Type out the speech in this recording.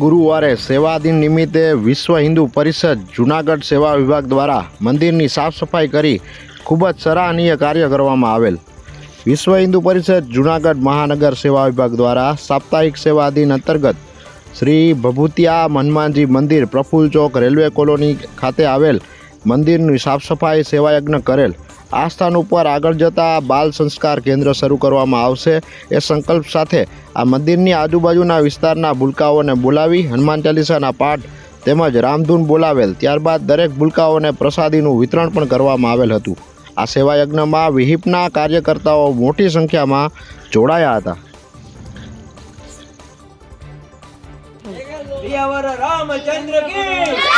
ગુરુવારે સેવા દિન નિમિત્તે વિશ્વ હિન્દુ પરિષદ જૂનાગઢ સેવા વિભાગ દ્વારા મંદિરની સાફ સફાઈ કરી ખૂબ જ સરાહનીય કાર્ય કરવામાં આવેલ. વિશ્વ હિન્દુ પરિષદ જૂનાગઢ મહાનગર સેવા વિભાગ દ્વારા સાપ્તાહિક સેવા દિન અંતર્ગત શ્રી ભભૂતિયા હનુમાનજી મંદિર પ્રફુલ્લ ચોક રેલવે કોલોની ખાતે આવેલ મંદિરની સાફ સફાઈ સેવાયજ્ઞ કરેલ. આ સ્થાન ઉપર આગળ જતા બાલ સંસ્કાર કેન્દ્ર શરૂ કરવામાં આવશે. એ સંકલ્પ સાથે આ મંદિરની આજુબાજુના વિસ્તારના ભૂલકાઓને બોલાવી હનુમાન ચાલીસાના પાઠ તેમજ રામધૂન બોલાવેલ. ત્યારબાદ દરેક ભૂલકાઓને પ્રસાદીનું વિતરણ પણ કરવામાં આવેલ હતું. આ સેવાયજ્ઞમાં વિહિપના કાર્યકર્તાઓ મોટી સંખ્યામાં જોડાયા હતા. રામચંદ્ર કી!